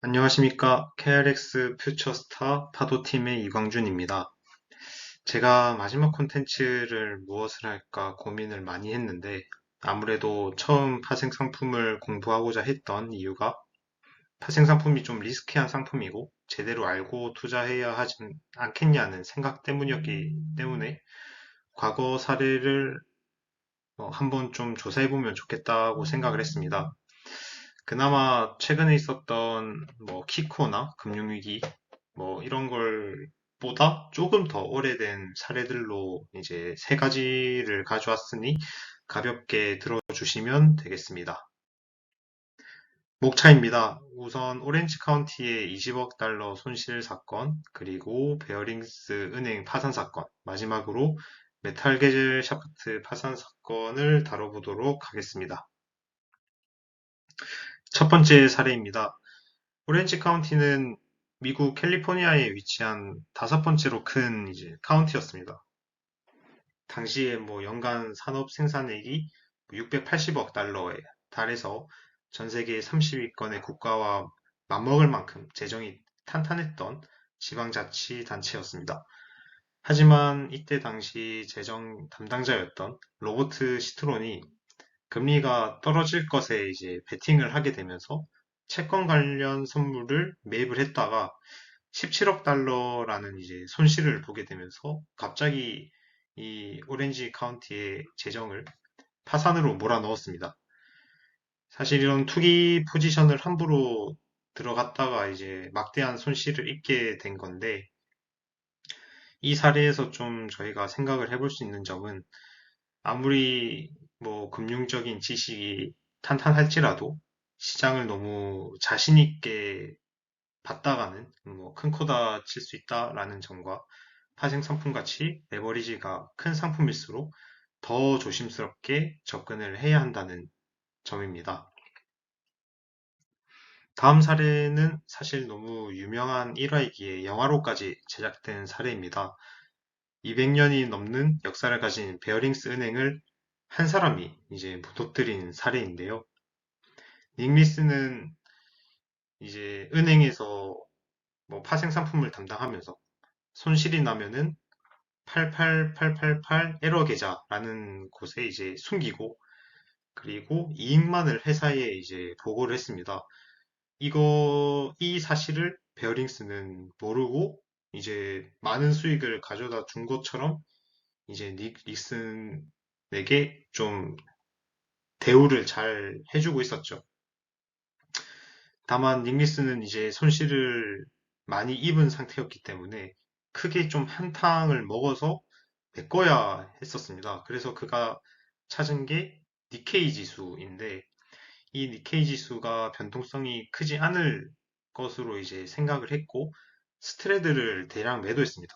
안녕하십니까. KRX 퓨처스타 파도팀의 이광준입니다. 제가 마지막 콘텐츠를 무엇을 할까 고민을 많이 했는데 아무래도 처음 파생 상품을 공부하고자 했던 이유가 파생 상품이 좀 리스키한 상품이고 제대로 알고 투자해야 하지 않겠냐는 생각 때문이었기 때문에 과거 사례를 어, 한번 좀 조사해보면 좋겠다고 생각을 했습니다. 그나마 최근에 있었던 뭐 키코나 금융위기 뭐 이런 걸 보다 조금 더 오래된 사례들로 이제 세 가지를 가져왔으니 가볍게 들어주시면 되겠습니다. 목차입니다. 우선 오렌지 카운티의 20억 달러 손실 사건, 그리고 베어링스 은행 파산 사건, 마지막으로 메탈 게젤 샤프트 파산 사건을 다뤄보도록 하겠습니다. 첫 번째 사례입니다. 오렌지 카운티는 미국 캘리포니아에 위치한 다섯 번째로 큰 이제 카운티였습니다. 당시에 뭐 연간 산업 생산액이 680억 달러에 달해서 전 세계 30위권의 국가와 맞먹을 만큼 재정이 탄탄했던 지방자치단체였습니다. 하지만 이때 당시 재정 담당자였던 로버트 시트론이 금리가 떨어질 것에 이제 베팅을 하게 되면서 채권 관련 선물을 매입을 했다가 17억 달러라는 이제 손실을 보게 되면서 갑자기 이 오렌지 카운티의 재정을 파산으로 몰아넣었습니다. 사실 이런 투기 포지션을 함부로 들어갔다가 이제 막대한 손실을 입게 된 건데 이 사례에서 좀 저희가 생각을 해볼 수 있는 점은 아무리 뭐 금융적인 지식이 탄탄할지라도 시장을 너무 자신 있게 봤다가는 뭐 큰 코다 칠 수 있다라는 점과 파생 상품 같이 레버리지가 큰 상품일수록 더 조심스럽게 접근을 해야 한다는 점입니다. 다음 사례는 사실 너무 유명한 일화이기에 영화로까지 제작된 사례입니다. 200년이 넘는 역사를 가진 베어링스 은행을 한 사람이 이제 무너뜨린 사례인데요. 닉리스는 이제 은행에서 뭐 파생 상품을 담당하면서 손실이 나면은 88888 에러 계좌라는 곳에 이제 숨기고 그리고 이익만을 회사에 이제 보고를 했습니다. 이거 이 사실을 베어링스는 모르고 이제 많은 수익을 가져다 준 것처럼 이제 닉 닉슨에게 좀 대우를 잘 해주고 있었죠. 다만 닉리스는 이제 손실을 많이 입은 상태였기 때문에 크게 좀 한탕을 먹어서 메꿔야 했었습니다. 그래서 그가 찾은 게 니케이 지수인데 이 니케이 지수가 변동성이 크지 않을 것으로 이제 생각을 했고 스트레드를 대량 매도했습니다.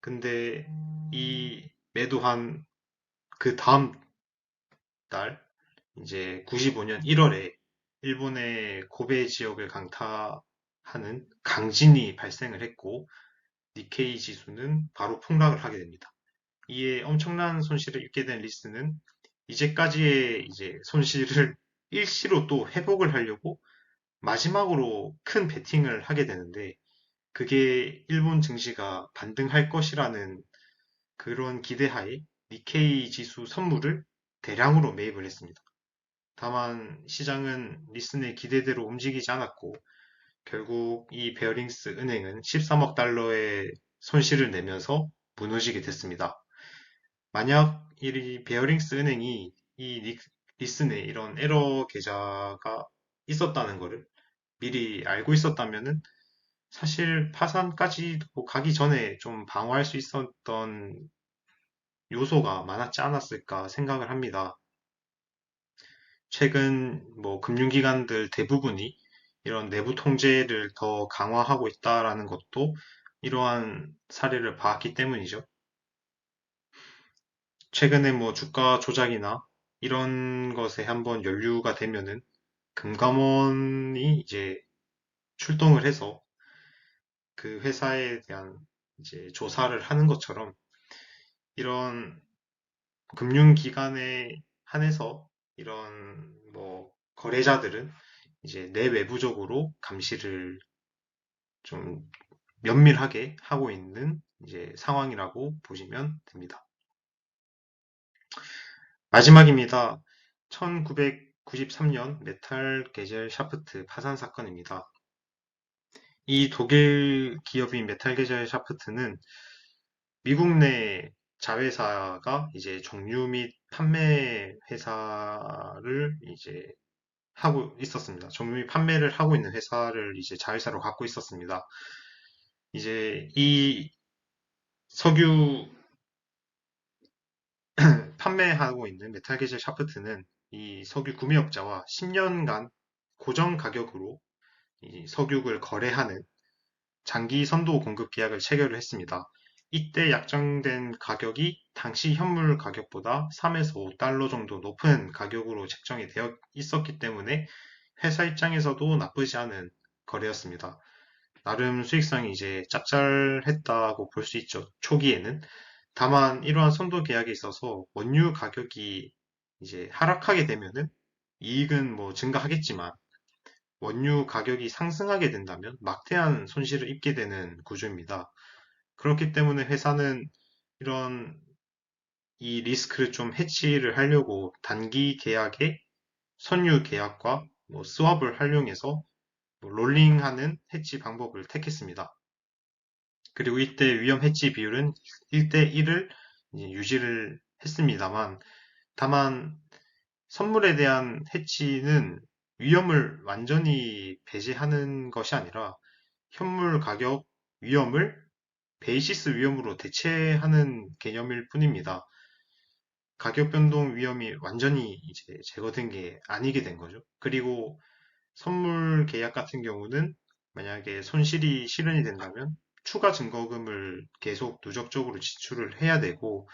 근데 이 매도한 그 다음 달 이제 95년 1월에 일본의 고베 지역을 강타하는 강진이 발생을 했고 니케이 지수는 바로 폭락을 하게 됩니다. 이에 엄청난 손실을 입게 된 리스는 이제까지의 이제 손실을 일시로 또 회복을 하려고 마지막으로 큰 베팅을 하게 되는데 그게 일본 증시가 반등할 것이라는 그런 기대하에 니케이 지수 선물을 대량으로 매입을 했습니다. 다만 시장은 리슨의 기대대로 움직이지 않았고 결국 이 베어링스 은행은 13억 달러의 손실을 내면서 무너지게 됐습니다. 만약 이 베어링스 은행이 이 리슨에 이런 에러 계좌가 있었다는 것을 미리 알고 있었다면은 사실 파산까지 가기 전에 좀 방어할 수 있었던 요소가 많았지 않았을까 생각을 합니다. 최근 뭐 금융기관들 대부분이 이런 내부 통제를 더 강화하고 있다라는 것도 이러한 사례를 봤기 때문이죠. 최근에 뭐 주가 조작이나 이런 것에 한번 연루가 되면은 금감원이 이제 출동을 해서 그 회사에 대한 이제 조사를 하는 것처럼 이런 금융기관에 한해서 이런 뭐 거래자들은 이제 내외부적으로 감시를 좀 면밀하게 하고 있는 이제 상황이라고 보시면 됩니다. 마지막입니다. 1993년 메탈 게젤 샤프트 파산 사건입니다. 이 독일 기업인 메탈 게젤 샤프트는 미국 내 자회사가 이제 정유 및 판매 회사를 이제 하고 있었습니다. 정유 및 판매를 하고 있는 회사를 이제 자회사로 갖고 있었습니다. 이제 이 석유 판매하고 있는 메탈 게젤 샤프트는 이 석유 구매업자와 10년간 고정 가격으로 이 석유를 거래하는 장기 선도 공급 계약을 체결을 했습니다. 이때 약정된 가격이 당시 현물 가격보다 3에서 5달러 정도 높은 가격으로 책정이 되어 있었기 때문에 회사 입장에서도 나쁘지 않은 거래였습니다. 나름 수익성이 이제 짭짤했다고 볼 수 있죠. 초기에는. 다만 이러한 선도 계약에 있어서 원유 가격이 이제 하락하게 되면은 이익은 뭐 증가하겠지만 원유 가격이 상승하게 된다면 막대한 손실을 입게 되는 구조입니다. 그렇기 때문에 회사는 이런 이 리스크를 좀 해치를 하려고 단기 계약에 선유 계약과 뭐 스왑을 활용해서 뭐 롤링하는 해치 방법을 택했습니다. 그리고 이때 위험 해치 비율은 1대 1을 유지를 했습니다만 다만 선물에 대한 해치는 위험을 완전히 배제하는 것이 아니라 현물 가격 위험을 베이시스 위험으로 대체하는 개념일 뿐입니다. 가격 변동 위험이 완전히 이제 제거된 게 아니게 된 거죠. 그리고 선물 계약 같은 경우는 만약에 손실이 실현이 된다면 추가 증거금을 계속 누적적으로 지출을 해야 되고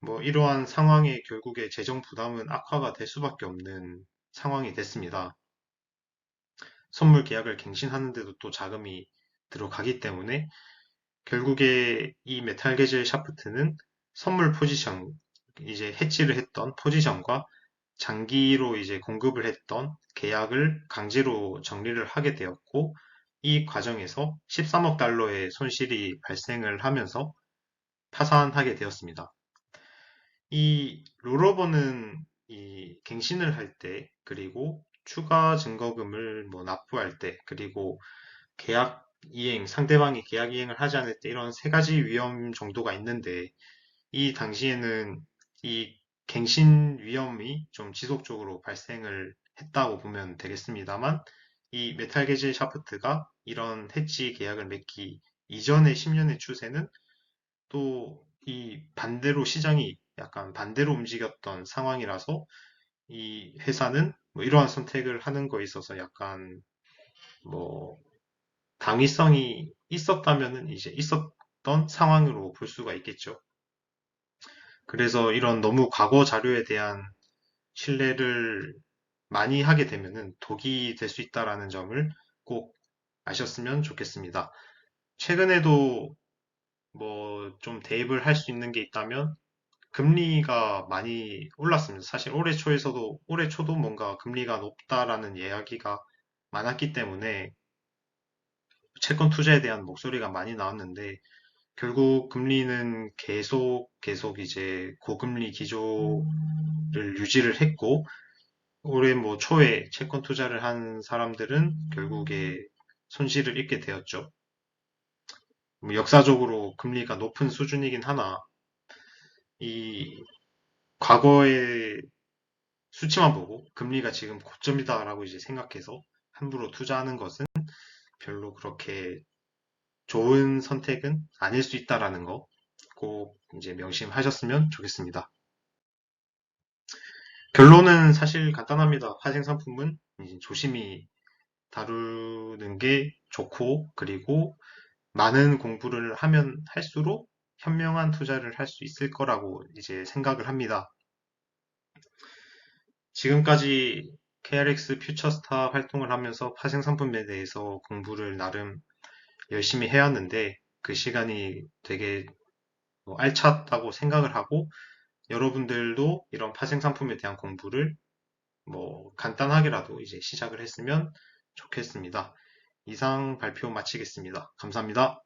뭐 이러한 상황에 결국에 재정 부담은 악화가 될 수밖에 없는 상황이 됐습니다. 선물 계약을 갱신하는데도 또 자금이 들어가기 때문에 결국에 이 메탈 게젤 샤프트는 선물 포지션 이제 해치를 했던 포지션과 장기로 이제 공급을 했던 계약을 강제로 정리를 하게 되었고 이 과정에서 13억 달러의 손실이 발생을 하면서 파산하게 되었습니다. 이 롤오버는 이 갱신을 할 때, 그리고 추가 증거금을 뭐 납부할 때, 그리고 계약 이행, 상대방이 계약 이행을 하지 않을 때 이런 세 가지 위험 정도가 있는데 이 당시에는 이 갱신 위험이 좀 지속적으로 발생을 했다고 보면 되겠습니다만 이 메탈 게젤 샤프트가 이런 해치 계약을 맺기 이전의 10년의 추세는 또 이 반대로 시장이 약간 반대로 움직였던 상황이라서 이 회사는 뭐 이러한 선택을 하는 거에 있어서 약간 뭐 당위성이 있었다면은 이제 있었던 상황으로 볼 수가 있겠죠. 그래서 이런 너무 과거 자료에 대한 신뢰를 많이 하게 되면은 독이 될 수 있다라는 점을 꼭 아셨으면 좋겠습니다. 최근에도 뭐 좀 대입을 할 수 있는 게 있다면 금리가 많이 올랐습니다. 사실 올해 초에서도 올해 초도 뭔가 금리가 높다라는 이야기가 많았기 때문에 채권 투자에 대한 목소리가 많이 나왔는데 결국 금리는 계속 계속 이제 고금리 기조를 유지를 했고 올해 뭐 초에 채권 투자를 한 사람들은 결국에 손실을 입게 되었죠. 뭐 역사적으로 금리가 높은 수준이긴 하나 이 과거의 수치만 보고 금리가 지금 고점이다라고 이제 생각해서 함부로 투자하는 것은 별로 그렇게 좋은 선택은 아닐 수 있다라는 거 꼭 이제 명심하셨으면 좋겠습니다. 결론은 사실 간단합니다. 파생 상품은 조심히 다루는 게 좋고 그리고 많은 공부를 하면 할수록 현명한 투자를 할 수 있을 거라고 이제 생각을 합니다. 지금까지 KRX 퓨처스타 활동을 하면서 파생 상품에 대해서 공부를 나름 열심히 해왔는데 그 시간이 되게 뭐 알찼다고 생각을 하고 여러분들도 이런 파생 상품에 대한 공부를 뭐 간단하게라도 이제 시작을 했으면 좋겠습니다. 이상 발표 마치겠습니다. 감사합니다.